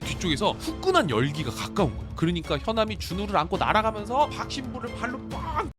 뒤쪽에서 후끈한 열기가 가까운 거예요. 그러니까 현암이 준우를 안고 날아가면서 박신부를 발로 빵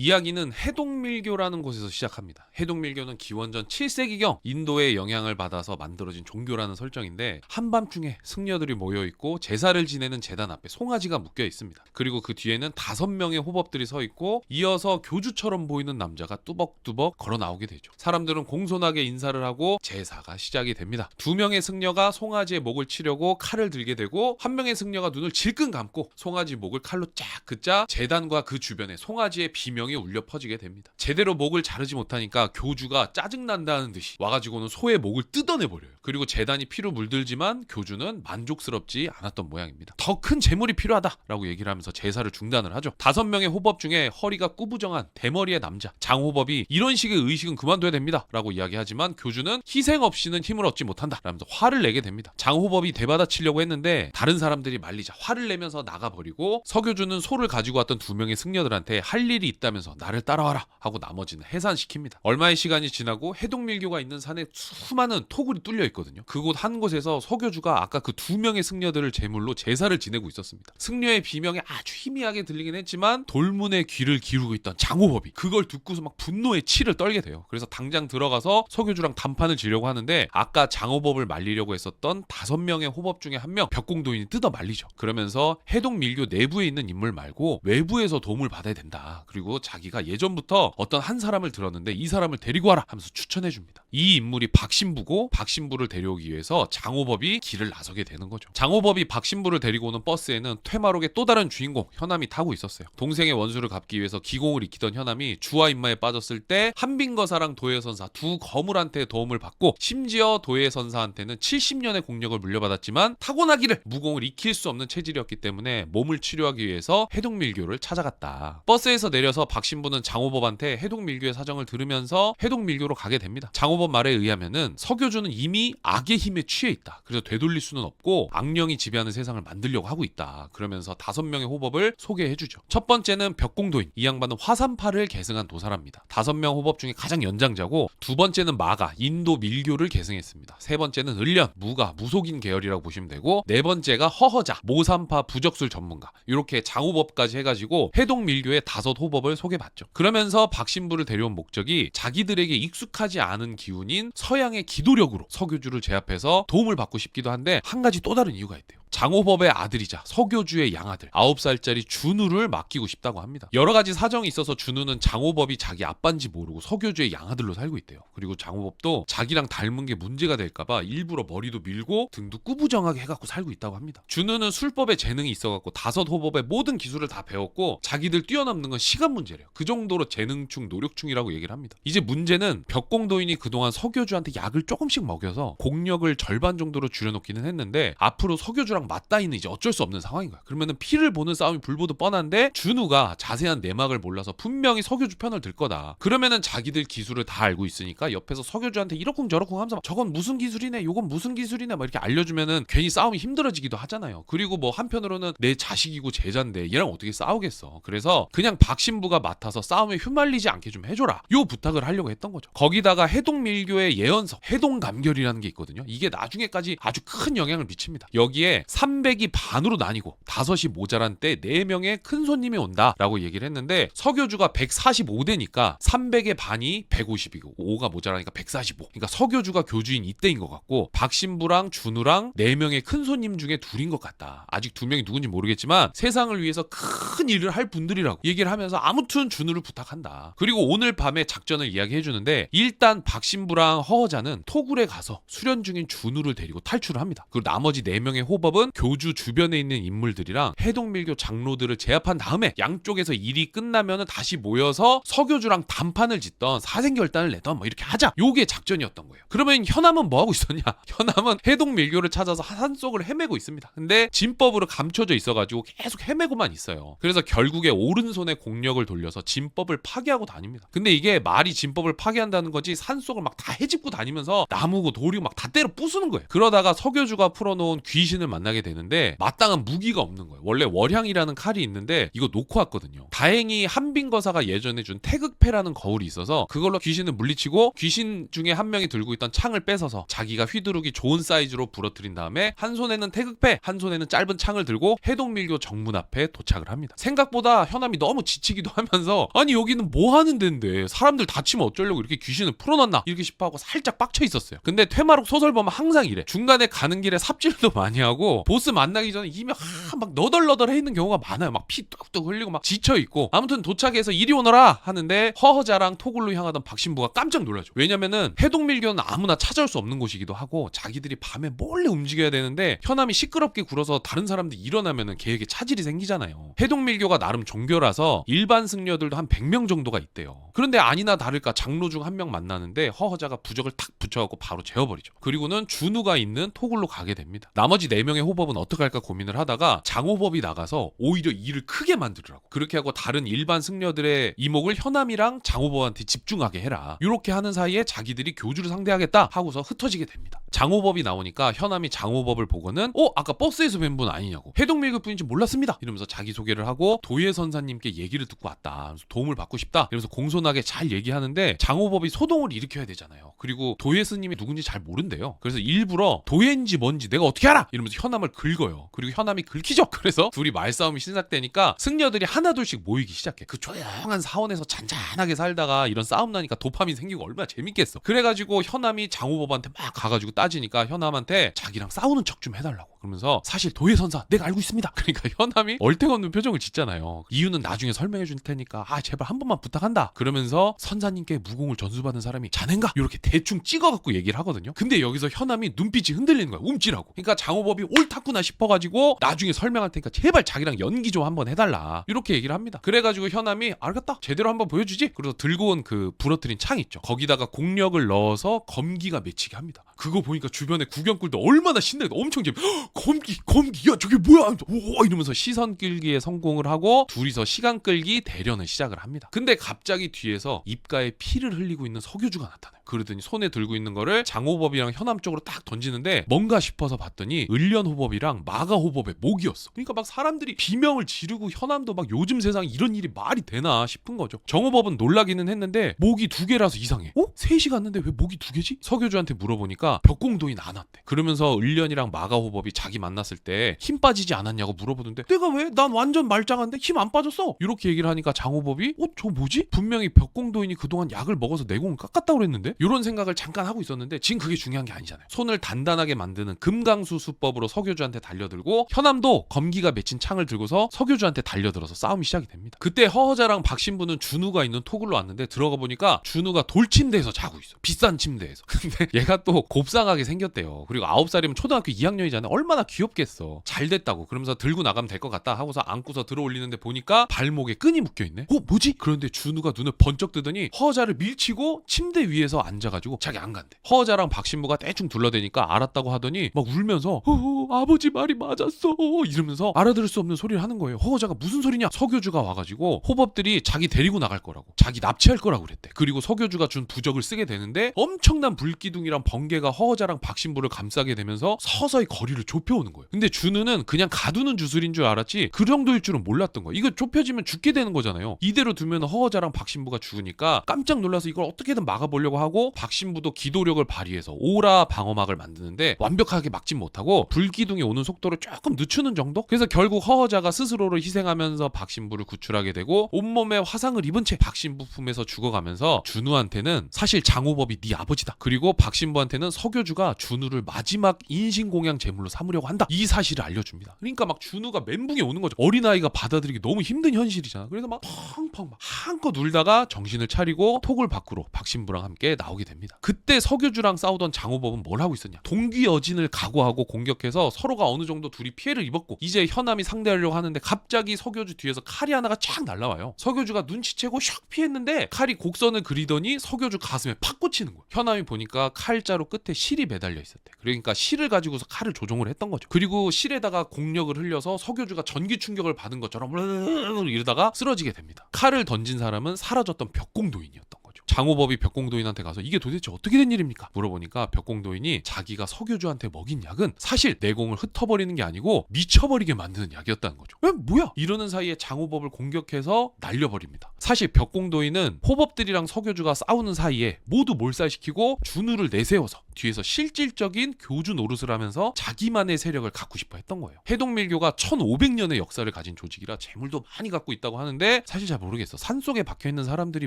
이야기는 해동밀교라는 곳에서 시작합니다. 해동밀교는 기원전 7세기경 인도의 영향을 받아서 만들어진 종교라는 설정인데 한밤중에 승려들이 모여 있고 제사를 지내는 제단 앞에 송아지가 묶여 있습니다. 그리고 그 뒤에는 다섯 명의 호법들이 서 있고 이어서 교주처럼 보이는 남자가 뚜벅뚜벅 걸어 나오게 되죠. 사람들은 공손하게 인사를 하고 제사가 시작이 됩니다. 두 명의 승려가 송아지의 목을 치려고 칼을 들게 되고 한 명의 승려가 눈을 질끈 감고 송아지 목을 칼로 쫙 긋자 제단과 그 주변에 송아지의 비명 이 울려 퍼지게 됩니다. 제대로 목을 자르지 못하니까 교주가 짜증난다는 듯이 와가지고는 소의 목을 뜯어내 버려요. 그리고 제단이 피로 물들지만 교주는 만족스럽지 않았던 모양입니다. 더 큰 재물이 필요하다라고 얘기를 하면서 제사를 중단을 하죠. 다섯 명의 호법 중에 허리가 꾸부정한 대머리의 남자 장호법이 이런 식의 의식은 그만둬야 됩니다라고 이야기하지만 교주는 희생 없이는 힘을 얻지 못한다라면서 화를 내게 됩니다. 장호법이 대받아치려고 했는데 다른 사람들이 말리자 화를 내면서 나가버리고 서교주는 소를 가지고 왔던 두 명의 승려들한테 할 일이 있다면 서 나를 따라와라 하고 나머지는 해산시킵니다. 얼마의 시간이 지나고 해동밀교가 있는 산에 수많은 토굴이 뚫려 있거든요. 그곳 한 곳에서 서교주가 아까 그 두 명의 승려들을 제물로 제사를 지내고 있었습니다. 승려의 비명이 아주 희미하게 들리긴 했지만 돌문의 귀를 기울고 있던 장호법이 그걸 듣고서 막 분노의 치를 떨게 돼요. 그래서 당장 들어가서 서교주랑 단판을 지려고 하는데 아까 장호법을 말리려고 했었던 다섯 명의 호법 중에 한 명 벽공도인이 뜯어 말리죠. 그러면서 해동밀교 내부에 있는 인물 말고 외부에서 도움을 받아야 된다. 그리고 자기가 예전부터 어떤 한 사람을 들었는데 이 사람을 데리고 와라 하면서 추천해 줍니다. 이 인물이 박신부고 박신부를 데려오기 위해서 장호법이 길을 나서게 되는 거죠. 장호법이 박신부를 데리고 오는 버스에는 퇴마록의 또 다른 주인공 현암이 타고 있었어요. 동생의 원수를 갚기 위해서 기공을 익히던 현암이 주화 인마에 빠졌을 때 한빈거사랑 도예선사 두 거물한테 도움을 받고 심지어 도예선사한테는 70년의 공력을 물려받았지만 타고나기를 무공을 익힐 수 없는 체질이었기 때문에 몸을 치료하기 위해서 해동밀교를 찾아갔다. 버스에서 내려서 박 신부는 장호법한테 해동밀교의 사정을 들으면서 해동밀교로 가게 됩니다. 장호법 말에 의하면은 서교주는 이미 악의 힘에 취해 있다. 그래서 되돌릴 수는 없고 악령이 지배하는 세상을 만들려고 하고 있다. 그러면서 다섯 명의 호법을 소개해주죠. 첫 번째는 벽공도인. 이 양반은 화산파를 계승한 도사랍니다. 다섯 명 호법 중에 가장 연장자고 두 번째는 마가 인도 밀교를 계승했습니다. 세 번째는 을련 무가 무속인 계열이라고 보시면 되고 네 번째가 허허자 모산파 부적술 전문가 이렇게 장호법까지 해가지고 해동 밀교의 다섯 호법을 소개받죠. 그러면서 박신부를 데려온 목적이 자기들에게 익숙하지 않은 기운인 서양의 기도력으로 서교주를 제압해서 도움을 받고 싶기도 한데 한 가지 또 다른 이유가 있대요. 장호법의 아들이자 서교주의 양아들 9살짜리 준우를 맡기고 싶다고 합니다. 여러 가지 사정이 있어서 준우는 장호법이 자기 아빠인지 모르고 서교주의 양아들로 살고 있대요. 그리고 장호법도 자기랑 닮은 게 문제가 될까봐 일부러 머리도 밀고 등도 꾸부정하게 해갖고 살고 있다고 합니다. 준우는 술법에 재능이 있어갖고 다섯 호법의 모든 기술을 다 배웠고 자기들 뛰어넘는 건 시간 문제래요. 그 정도로 재능충, 노력충이라고 얘기를 합니다. 이제 문제는 벽공도인이 그동안 서교주한테 약을 조금씩 먹여서 공력을 절반 정도로 줄여놓기는 했는데 앞으로 서교주 랑 맞다이는 이제 어쩔 수 없는 상황인 거야. 그러면은 피를 보는 싸움이 불보듯 뻔한데 준우가 자세한 내막을 몰라서 분명히 서교주 편을 들 거다. 그러면은 자기들 기술을 다 알고 있으니까 옆에서 서교주한테 이러쿵 저러쿵 하면서 저건 무슨 기술이네, 요건 무슨 기술이네 막 이렇게 알려주면은 괜히 싸움이 힘들어지기도 하잖아요. 그리고 뭐 한편으로는 내 자식이고 제자인데 얘랑 어떻게 싸우겠어. 그래서 그냥 박신부가 맡아서 싸움에 휘말리지 않게 좀 해줘라. 요 부탁을 하려고 했던 거죠. 거기다가 해동밀교의 예언서, 해동감결이라는 게 있거든요. 이게 나중에까지 아주 큰 영향을 미칩니다. 여기에 300이 반으로 나뉘고 다섯이 모자란 때 4명의 큰 손님이 온다라고 얘기를 했는데 서교주가 145대니까 300의 반이 150이고 5가 모자라니까 145. 그러니까 서교주가 교주인 이때인 것 같고 박신부랑 준우랑 4명의 큰 손님 중에 둘인 것 같다. 아직 두 명이 누군지 모르겠지만 세상을 위해서 큰 일을 할 분들이라고 얘기를 하면서 아무튼 준우를 부탁한다. 그리고 오늘 밤에 작전을 이야기해 주는데 일단 박신부랑 허허자는 토굴에 가서 수련 중인 준우를 데리고 탈출을 합니다. 그리고 나머지 4명의 호법은 교주 주변에 있는 인물들이랑 해동밀교 장로들을 제압한 다음에 양쪽에서 일이 끝나면 다시 모여서 서교주랑 단판을 짓던 사생결단을 내던 뭐 이렇게 하자. 요게 작전이었던 거예요. 그러면 현암은 뭐 하고 있었냐? 현암은 해동밀교를 찾아서 산속을 헤매고 있습니다. 근데 진법으로 감춰져 있어가지고 계속 헤매고만 있어요. 그래서 결국에 오른손에 공력을 돌려서 진법을 파괴하고 다닙니다. 근데 이게 말이 진법을 파괴한다는 거지 산속을 막 다 헤집고 다니면서 나무고 돌이고 막 다 때려 부수는 거예요. 그러다가 서교주가 풀어놓은 귀신을 만날 만나게 되는데 마땅한 무기가 없는 거예요. 원래 월향이라는 칼이 있는데 이거 놓고 왔거든요. 다행히 한빈 거사가 예전에 준 태극패라는 거울이 있어서 그걸로 귀신을 물리치고 귀신 중에 한 명이 들고 있던 창을 뺏어서 자기가 휘두르기 좋은 사이즈로 부러뜨린 다음에 한 손에는 태극패, 한 손에는 짧은 창을 들고 해동밀교 정문 앞에 도착을 합니다. 생각보다 현암이 너무 지치기도 하면서 아니 여기는 뭐 하는 데인데 사람들 다치면 어쩌려고 이렇게 귀신을 풀어놨나 이렇게 싶어하고 살짝 빡쳐 있었어요. 근데 퇴마록 소설 보면 항상 이래. 중간에 가는 길에 삽질도 많이 하고 보스 만나기 전에 이미 하, 막 너덜너덜해 있는 경우가 많아요. 막 피 뚝뚝 흘리고 막 지쳐 있고 아무튼 도착해서 이리 오너라 하는데 허허자랑 토굴로 향하던 박신부가 깜짝 놀라죠. 왜냐면은 해동밀교는 아무나 찾아올 수 없는 곳이기도 하고 자기들이 밤에 몰래 움직여야 되는데 현암이 시끄럽게 굴어서 다른 사람들이 일어나면은 계획에 차질이 생기잖아요. 해동밀교가 나름 종교라서 일반 승려들도 한 100명 정도가 있대요. 그런데 아니나 다를까 장로 중 한 명 만나는데 허허자가 부적을 탁 붙여갖고 바로 재워버리죠. 그리고는 준우가 있는 토굴로 가게 됩니다. 나머지 4명의 호법은 어떻게 할까 고민을 하다가 장호법이 나가서 오히려 일을 크게 만들으라고. 그렇게 하고 다른 일반 승려들의 이목을 현암이랑 장호법한테 집중하게 해라. 이렇게 하는 사이에 자기들이 교주를 상대하겠다 하고서 흩어지게 됩니다. 장호법이 나오니까 현암이 장호법을 보고는 어 아까 버스에서 뵌 분 아니냐고. 해동밀교 분인지 몰랐습니다. 이러면서 자기 소개를 하고 도예 선사님께 얘기를 듣고 왔다. 도움을 받고 싶다. 이러면서 공손하게 잘 얘기하는데 장호법이 소동을 일으켜야 되잖아요. 그리고 도예 스님이 누군지 잘 모른대요. 그래서 일부러 도예인지 뭔지 내가 어떻게 알아? 이러면서 현암 을 긁어요. 그리고 현암이 긁히죠. 그래서 둘이 말싸움이 시작되니까 승려들이 하나둘씩 모이기 시작해. 그 조용한 사원에서 잔잔하게 살다가 이런 싸움 나니까 도파민 생기고 얼마나 재밌겠어. 그래가지고 현암이 장호법한테 막 가가지고 따지니까 현암한테 자기랑 싸우는 척 좀 해달라고. 그러면서 사실 도예 선사 내가 알고 있습니다. 그러니까 현암이 얼탱없는 표정을 짓잖아요. 이유는 나중에 설명해 줄 테니까 아 제발 한 번만 부탁한다. 그러면서 선사님께 무공을 전수받은 사람이 자넨가? 이렇게 대충 찍어갖고 얘기를 하거든요. 근데 여기서 현암이 눈빛이 흔들리는 거야. 움찔하고. 그러니까 장호법이 옳다구나 싶어가지고 나중에 설명할 테니까 제발 자기랑 연기 좀 한번 해달라. 이렇게 얘기를 합니다. 그래가지고 현암이 알겠다. 제대로 한번 보여주지. 그래서 들고 온 그 부러뜨린 창 있죠. 거기다가 공력을 넣어서 검기가 맺히게 합니다. 그거 보니까 주변에 구경꾼도 얼마나 신나게 엄청 재밌 검기 검기. 야 저게 뭐야? 오 이러면서 시선 끌기에 성공을 하고 둘이서 시간 끌기 대련을 시작을 합니다. 근데 갑자기 뒤에서 입가에 피를 흘리고 있는 석유주가 나타나요. 그러더니 손에 들고 있는 거를 장호법이랑 현암 쪽으로 딱 던지는데 뭔가 싶어서 봤더니 을련 호법이랑 마가 호법의 목이었어 그러니까 막 사람들이 비명을 지르고 현암도 막 요즘 세상에 이런 일이 말이 되나 싶은 거죠 정호법은 놀라기는 했는데 목이 두 개라서 이상해 어? 셋이 갔는데 왜 목이 두 개지? 석유주한테 물어보니까 벽공도인 안 왔대 그러면서 을련이랑 마가 호법이 자기 만났을 때 힘 빠지지 않았냐고 물어보는데 내가 왜? 난 완전 말짱한데 힘 안 빠졌어 이렇게 얘기를 하니까 장호법이 어? 저 뭐지? 분명히 벽공도인이 그동안 약을 먹어서 내공을 깎았다고 그랬는데 이런 생각을 잠깐 하고 있었는데 지금 그게 중요한 게 아니잖아요 손을 단단하게 만드는 금강수 수법으로 석유주한테 달려들고 현암도 검기가 맺힌 창을 들고서 석유주한테 달려들어서 싸움이 시작이 됩니다. 그때 허허자랑 박신부는 준우가 있는 토굴로 왔는데 들어가 보니까 준우가 돌침대에서 자고 있어. 비싼 침대에서. 근데 얘가 또 곱상하게 생겼대요. 그리고 9살이면 초등학교 2학년이잖아요 얼마나 귀엽겠어. 잘 됐다고. 그러면서 들고 나가면 될 것 같다 하고서 안고서 들어올리는데 보니까 발목에 끈이 묶여 있네. 어 뭐지? 그런데 준우가 눈을 번쩍 뜨더니 허자를 밀치고 침대 위에서 앉아가지고 자기 안 간대. 허자랑 박신부가 대충 둘러대니까 알았다고 하더니 막 울면서 어, 아버지 말이 맞았어. 이러면서 알아들을 수 없는 소리를 하는 거예요. 허자가 무슨 소리냐? 석유주가 와가지고 호법들이 자기 데리고 나갈 거라고. 자기 납치할 거라고 그랬대. 그리고 석유주가 준 부적을 쓰게 되는데 엄청난 불기둥이랑 번개가 허자랑 박신부를 감싸게 되면서 서서히 거리를 좁혀오는 거예요. 근데 준우는 그냥 가두는 주술인 줄 알았지 그 정도일 줄은 몰랐던 거예요 이거 좁혀지면 죽게 되는 거잖아요. 이대로 두면 허자랑 박신부가 죽으니까 깜짝 놀라서 이걸 어떻게든 막아보려고 하고 박신부도 기도력을 발휘해서 오라 방어막을 만드는데 완벽하게 막진 못하고 불기 둥이 오는 속도를 조금 늦추는 정도? 그래서 결국 허허자가 스스로를 희생하면서 박신부를 구출하게 되고 온몸에 화상을 입은 채 박신부 품에서 죽어가면서 준우한테는 사실 장호법이 네 아버지다. 그리고 박신부한테는 석교주가 준우를 마지막 인신공양 제물로 삼으려고 한다. 이 사실을 알려줍니다. 그러니까 막 준우가 멘붕에 오는 거죠. 어린아이가 받아들이기 너무 힘든 현실이잖아. 그래서 막 펑펑 막 한껏 울다가 정신을 차리고 톡을 밖으로 박신부랑 함께 나오게 됩니다. 그때 석유주랑 싸우던 장호법은 뭘 하고 있었냐? 동기 여진을 각오하고 공격해서 서로가 어느 정도 둘이 피해를 입었고 이제 현암이 상대하려고 하는데 갑자기 석유주 뒤에서 칼이 하나가 쫙 날라와요. 석유주가 눈치채고 샥 피했는데 칼이 곡선을 그리더니 석유주 가슴에 팍 꽂히는 거예요. 현암이 보니까 칼자루 끝에 실이 매달려 있었대. 그러니까 실을 가지고서 칼을 조종을 했던 거죠. 그리고 실에다가 공력을 흘려서 석유주가 전기 충격을 받은 것처럼 이러다가 쓰러지게 됩니다. 칼을 던진 사람은 사라졌던 거죠 거죠. 장호법이 벽공도인한테 가서 이게 도대체 어떻게 된 일입니까? 물어보니까 벽공도인이 자기가 석유주한테 먹인 약은 사실 내공을 흩어버리는 게 아니고 미쳐버리게 만드는 약이었다는 거죠. 왜 뭐야? 이러는 사이에 장호법을 공격해서 날려버립니다. 사실 벽공도인은 호법들이랑 석유주가 싸우는 사이에 모두 몰살시키고 준우를 내세워서 뒤에서 실질적인 교주 노릇을 하면서 자기만의 세력을 갖고 싶어 했던 거예요. 해동밀교가 1500년의 역사를 가진 조직이라 재물도 많이 갖고 있다고 하는데 사실 잘 모르겠어. 산속에 박혀 있는 사람들이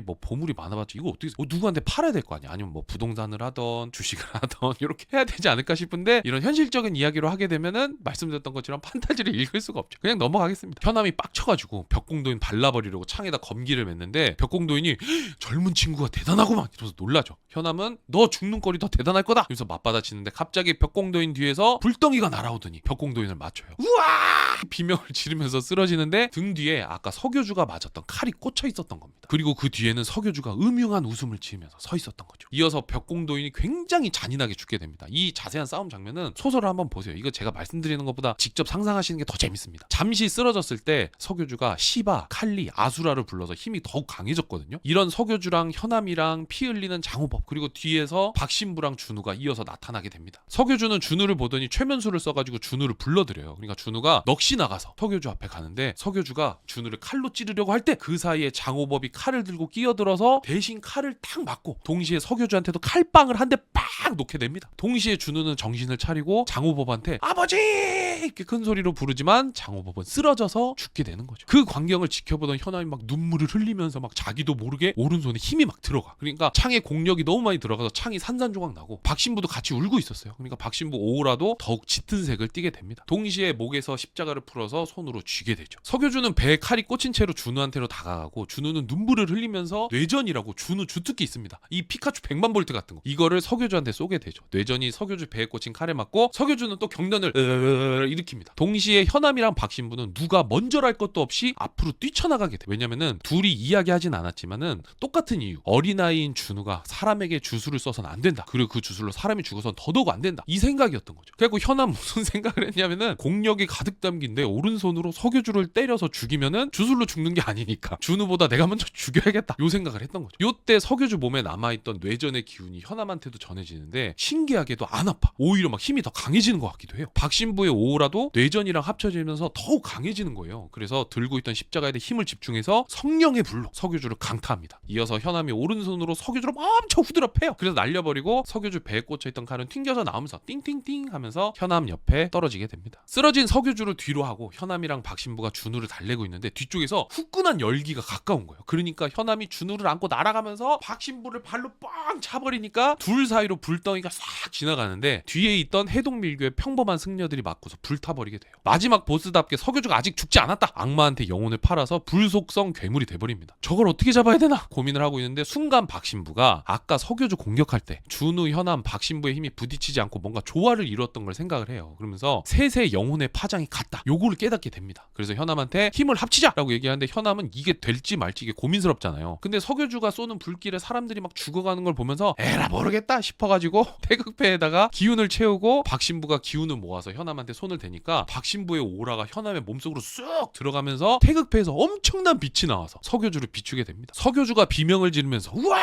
뭐 보물이 많아봤자 이거 어떻게 뭐 누구한테 팔아야 될 거 아니야? 아니면 뭐 부동산을 하던 주식을 하던 이렇게 해야 되지 않을까 싶은데 이런 현실적인 이야기로 하게 되면은 말씀드렸던 것처럼 판타지를 읽을 수가 없죠. 그냥 넘어가겠습니다. 현암이 빡쳐가지고 벽공도인 발라버리려고 창에다 검기를 맸는데 벽공도인이 젊은 친구가 대단하고만 이러면서 놀라죠. 현암은 너 죽는 꼴이 더 대단할 거다. 이러면서 맞받아치는데 갑자기 벽공도인 뒤에서 불덩이가 날아오더니 벽공도인을 맞춰요. 우와! 비명을 지르면서 쓰러지는데 등 뒤에 아까 석유주가 맞았던 칼이 꽂혀 있었던 겁니다. 그리고 그 뒤에는 석유주가 음흉한 웃음을 지으면서 서 있었던 거죠. 이어서 벽공도인이 굉장히 잔인하게 죽게 됩니다. 이 자세한 싸움 장면은 소설을 한번 보세요. 이거 제가 말씀드리는 것보다 직접 상상하시는 게 더 재밌습니다. 잠시 쓰러졌을 때 석유주가 시바, 칼리, 아수라를 불러서 힘이 더욱 강해졌거든요. 이런 석유주랑 현암이랑 피 흘리는 장호법 그리고 뒤에서 박신부랑 준우가 이어서 나타나게 됩니다. 석유주는 준우를 보더니 최면수를 써가지고 준우를 불러들여요. 그러니까 준우가 넋이 나가서 석유주 앞에 가는데 석유주가 준우를 칼로 찌르려고 할 때 그 사이에 장호법이 칼을 들고 끼어들어서 대신 칼을 탁 맞고 동시에 석유주한테도 칼빵을 한 대 빡 놓게 됩니다. 동시에 준우는 정신을 차리고 장호법한테 아버지 이렇게 큰 소리로 부르지만 장호법은 쓰러져서 죽게 되는 거죠. 그 광경을 지켜보던 현아이 막 눈물을 흘리면서 막 자기도 모르게 오른손에 힘이 막 들어가. 그러니까 창에 공력이 너무 많이 들어가서 창이 산산조각 나고 박신부도 같이 울고 있었어요. 그러니까 박신부 오우라도 더욱 짙은 색을 띠게 됩니다. 동시에 목에서 십자가를 풀어서 손으로 쥐게 되죠. 석유주는 배에 칼이 꽂힌 채로 준우한테로 다가가고 준우는 눈물을 흘리면서 뇌전이라고 준우 주특기 있습니다. 이 피카츄 100만 볼트 같은 거. 이거를 석유주한테 쏘게 되죠. 뇌전이 석유주 배에 꽂힌 칼에 맞고 석유주는 또 경련을 일으킵니다. 동시에 현암이랑 박신부는 누가 먼저랄 것도 없이 앞으로 뛰쳐나가게 돼. 왜냐면은 둘이 이야기하진 않았지만은 똑같은 이유. 어린아이인 준우가 사람에게 주술을 써서는 안 된다. 그리고 그 주술로 사람이 죽어선 더더욱 안 된다. 이 생각이었던 거죠. 그리고 현암 무슨 생각을 했냐면은 공력이 가득 담긴 내 오른손으로 석유주를 때려서 죽이면은 주술로 죽는 게 아니니까 준우보다 내가 먼저 죽여야겠다. 요 생각을 했던 거죠. 요때 석유주 몸에 남아있던 뇌전의 기운이 현암한테도 전해지는데 신기하게도 안 아파. 오히려 막 힘이 더 강해지는 것 같기도 해요. 박신부의 오라도 뇌전이랑 합쳐지면서 더욱 강해지는 거예요. 그래서 들고 있던 십자가에 힘을 집중해서 성령의 불로 석유주를 강타합니다. 이어서 현암이 오른손으로 석유주를 엄청 후드려 패요. 그래서 날려버리고 석유주 배에 꽂혀있던 칼은 튕겨서 나오면서 띵띵띵 하면서 현암 옆에 떨어지게 됩니다. 쓰러진 석유주를 뒤로 하고 현암이랑 박신부가 준우를 달래고 있는데 뒤쪽에서 후끈한 열기가 가까운 거예요. 그러니까 현암이 준우를 안고 날아가면서 박신부를 발로 뻥 차버리니까 둘 사이로 불덩이가 싹 지나가는데 뒤에 있던 해동밀교의 평범한 승려들이 맞고서 불타버리게 돼요. 마지막 보스답게 석유주가 아직 죽지 않았다. 악마한테 영혼을 팔아서 불속성 괴물이 돼버립니다. 저걸 어떻게 잡아야 되나 고민을 하고 있는데 순간 박신부가 아까 석유주 공격할 때 준우, 현암, 박신부의 힘이 부딪히지 않고 뭔가 조화를 이루었던 걸 생각을 해요. 그러면서 셋의 영혼의 파장이 같다. 요거를 깨닫게 됩니다. 그래서 현암한테 힘을 합치자라고 얘기하는데 현암은 이게 될지 말지 이게 고민스럽잖아요. 근데 석유주가 쏘는 불길에 사람들이 막 죽어가는 걸 보면서 에라 모르겠다 싶어가지고 태극패에다가 기운을 채우고 박신부가 기운을 모아서 현암한테 손을 대니까 박신부의 오라가 현암의 몸속으로 쑥 들어가면서 태극패에서 엄청난 빛이 나와서 석유주를 비추게 됩니다. 석유주가 비명을 지르면서 우와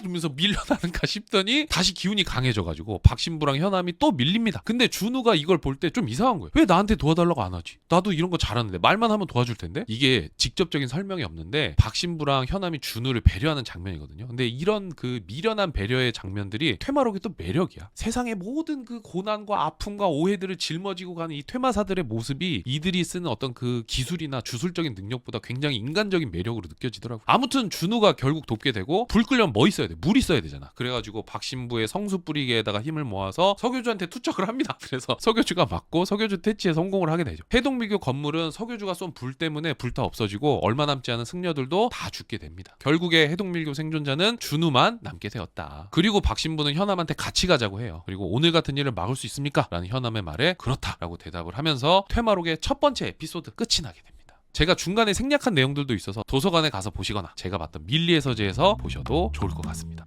이러면서 밀려나는가 싶더니 다시 기운이 강해져가지고 박신부랑 현암이 또 밀립니다. 근데 준우가 이걸 볼 때 좀 이상한 거예요. 왜 나한테 도와달라고 안 하지? 나도 이런 거 잘하는데 말만 하면 도와줄 텐데 이게 직접적인 설명이 없는데 박신부랑 현암이 준우를 배려하는 장면이거든요. 근데 이런 그 미련한 배려의 장면들이 퇴마록의 또 매력이야. 세상의 모든 그 고난과 아픔과 오해들을 짊어지고 가는 이 퇴마사들의 모습이 이들이 쓰는 어떤 그 기술이나 주술적인 능력보다 굉장히 인간적인 매력으로 느껴지더라고. 아무튼 준우가 결국 돕게 되고 불 끄려면 뭐 있어야 돼? 물 있어야 되잖아. 그래가지고 박신부의 성수 뿌리개에다가 힘을 모아서 석유주한테 투척을 합니다. 그래서 석유주가 맞고 석유주 퇴치에 성공을 하게 되죠. 해동미교 건물은 석유주가 쏜 불 때문에 불타 없어지고 얼마 남지 않은 승려들도 다 죽게 됩니다. 결국에 해동밀교 생존자는 준우만 남게 되었다. 그리고 박신부는 현암한테 같이 가자고 해요. 그리고 오늘 같은 일을 막을 수 있습니까? 라는 현암의 말에 그렇다라고 대답을 하면서 퇴마록의 첫 번째 에피소드 끝이 나게 됩니다. 제가 중간에 생략한 내용들도 있어서 도서관에 가서 보시거나 제가 봤던 밀리의 서재에서 보셔도 좋을 것 같습니다.